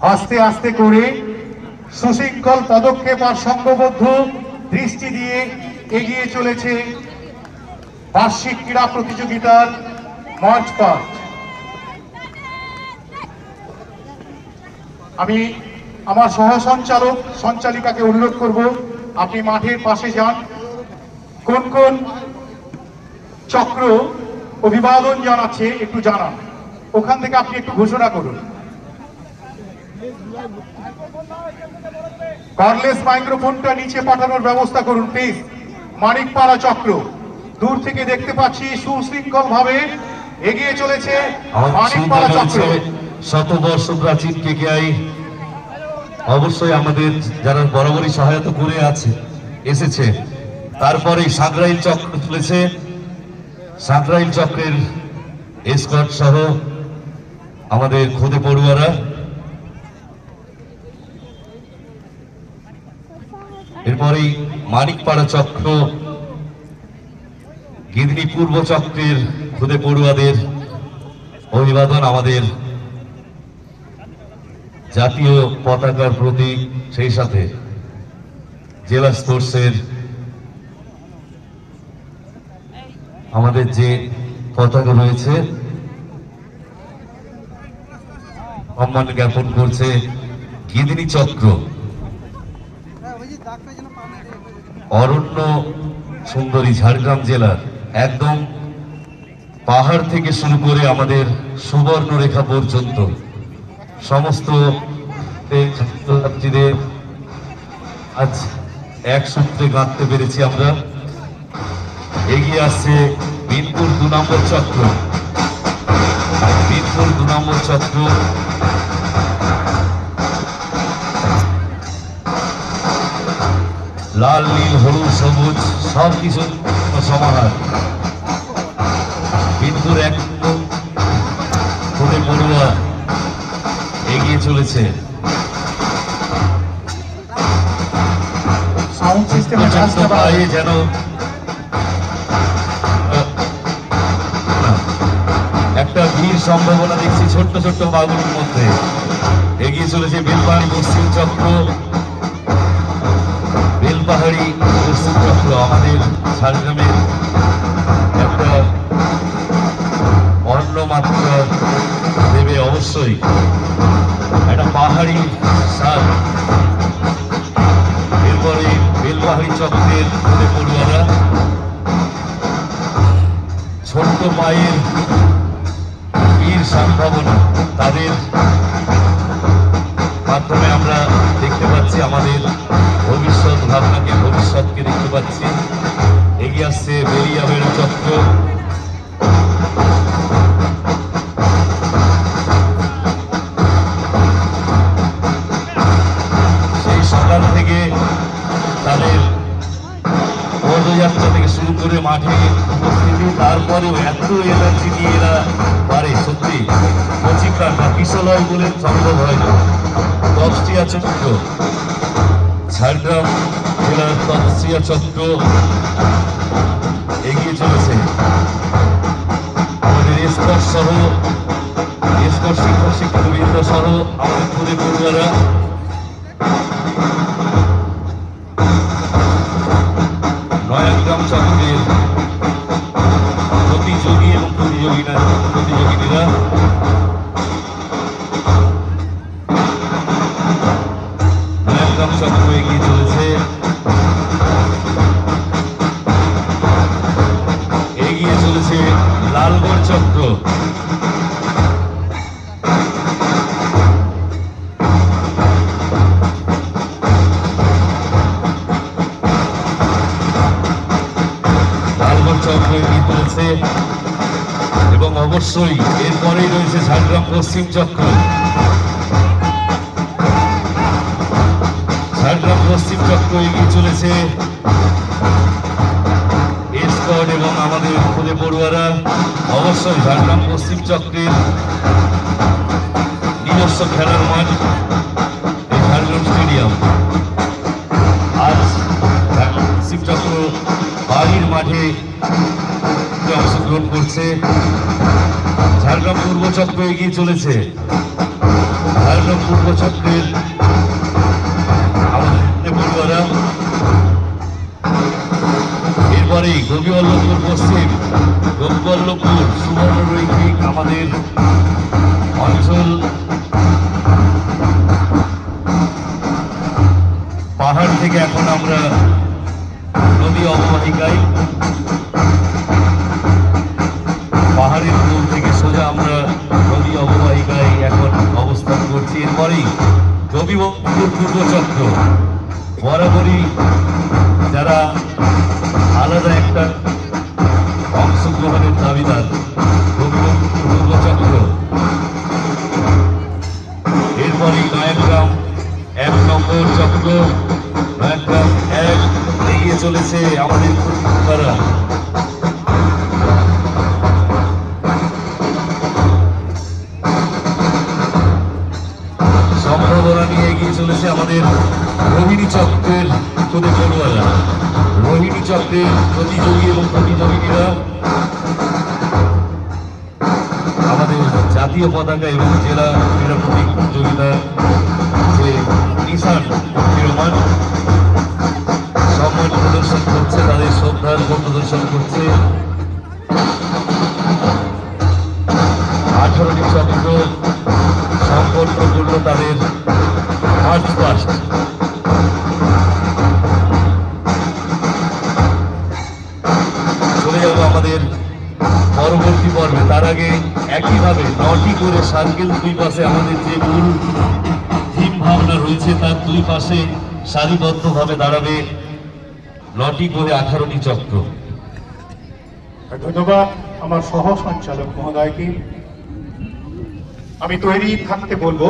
আস্তে আস্তে করে সুশৃঙ্খল পদক্ষেপ আর সংঘবদ্ধ দৃষ্টি দিয়ে এগিয়ে চলেছে বার্ষিক ক্রীড়া প্রতিযোগিতার মার্চ পাস্ট আমি আমার সহ সঞ্চালক সঞ্চালিকাকে অনুরোধ করব, আপনি মাঠের পাশে যান। কোন কোন চক্র অভিবাদন জানাচ্ছে একটু জানান। ওখান থেকে আপনি একটু ঘোষণা করুন। কর্লেস মাইক্রোফোনটা নিচে পাঠানোর ব্যবস্থা করুন প্লিজ মানিকপাড়া চক্র। দূর থেকে দেখতে পাচ্ছি সুশৃঙ্খল ভাবে এগিয়ে চলেছে মানিকপাড়া চক্র। শতবর্ষ প্রাচীন কেকেআই অবশ্যই আমাদের যারা বরাবরই সহায়তা করে আছে এসেছে। তারপরে সাঁকরাইল চক্র তুলেছে। সাঁকরাইল চক্রের এসকট সহ আমাদের খোদে পড়ুয়ারা। এরপরেই মানিকপাড়া চক্র, গিদনি পূর্ব চক্রের খুদে পড়ুয়াদের অভিবাদন আমাদের জাতীয় পতাকার প্রতীক সেই সাথে জেলা স্পোর্টসের আমাদের যে পতাকা রয়েছে সম্মান জ্ঞাপন করছে গিদিনী চক্র। অরণ্য সুন্দরী ঝাড়গ্রাম জেলার একদম পাহাড় থেকে শুরু করে আমাদের সুবর্ণরেখা পর্যন্ত সমস্ত ছাত্রছাত্রীদের আজ এক সূত্রে গাঁথতে পেরেছি আমরা। এগিয়ে আসছে বিনপুর দু নম্বর চক্র বিনপুর দু নম্বর চক্র লাল নীল হলুদ সবুজ সব কিছু সমাহার। বিনপুর এক খুদে পড়ুয়া এগিয়ে চলেছে। যেন একটা ভিড় সম্ভাবনা দেখছি ছোট্ট ছোট্ট বাগুলির মধ্যে। এগিয়ে চলেছে বেলপাহাড়ি পশ্চিম চক্র। বেলপাহাড়ি পশ্চিম আমাদের ঝাড়গ্রামের একটা অন্য মাত্রা দেবে অবশ্যই। একটা পাহাড়ি সার এরপরে বেলপাহাড়ি চক্রের খুদে পড়ুয়ারা ছোট্ট মায়ের বীর সম্ভাবনা তাদের মাধ্যমে আমরা দেখতে পাচ্ছি আমাদের ভবিষ্যৎকে দেখতে পাচ্ছি। এগিয়ে আসছে বেরিয়াবের চক্র সেই সকাল থেকে তাদের পদযাত্রা থেকে শুরু করে মাঠে উপস্থিতি, তারপরেও এত এনার্জি নিয়ে এরা পারে, সত্যি। কচিকার বা কিশলয় বলে সম্ভব হয় না তপসিয়া চক্র ঝাড়গ্রাম জেলার তপসিয়া চক্র এগিয়ে চলেছে। আমাদের এসকর সহ এসকর শিক্ষক শিক্ষকবৃন্দ সহ আমাদের খুদে পড়ুয়ারা চক্র এগিয়ে এবং অবশ্যই এরপরেই রয়েছে ঝাড়গ্রাম পশ্চিম চক্র। ঝাড়গ্রাম পশ্চিম চক্র এগিয়ে চলেছে। এসকট এবং আমাদের খুদে পড়ুয়ারা অবশ্যই ঝাড়গ্রাম পশ্চিম চক্রের নিজস্ব খেলার মাঠ। করছে ঝাড়গ্রাম পূর্ব চক্র এগিয়ে চলেছে। ঝাড়গ্রাম পূর্ব চক্রের বড়ুয়ারা এরপরেই গোপীবল্লভপুর পশ্চিম সুবর্ণ রৈখিক আমাদের অঞ্চল। পাহাড় থেকে এখন আমরা নদী অববাহিকায় রবিবপুর পূর্ব প্রতিযোগী এবং প্রতিযোগিনীরা আমাদের জাতীয় পতাকা এবং জেলা ক্রীড়া প্রতিযোগিতা যে নিশান প্রমান আমাদের পরবর্তী পর্বে, তার আগে একইভাবে নটি করে সার্কেল দুই পাশে আমাদের যে মূল থিম ভাবনা রয়েছে, তার দুই পাশে সারিবদ্ধভাবে দাঁড়াবে নটি করে আঠারোটি চক্র। ধন্যবাদ আমার সহ সঞ্চালক মহোদয়কে। আমি তৈরি থাকতে বলব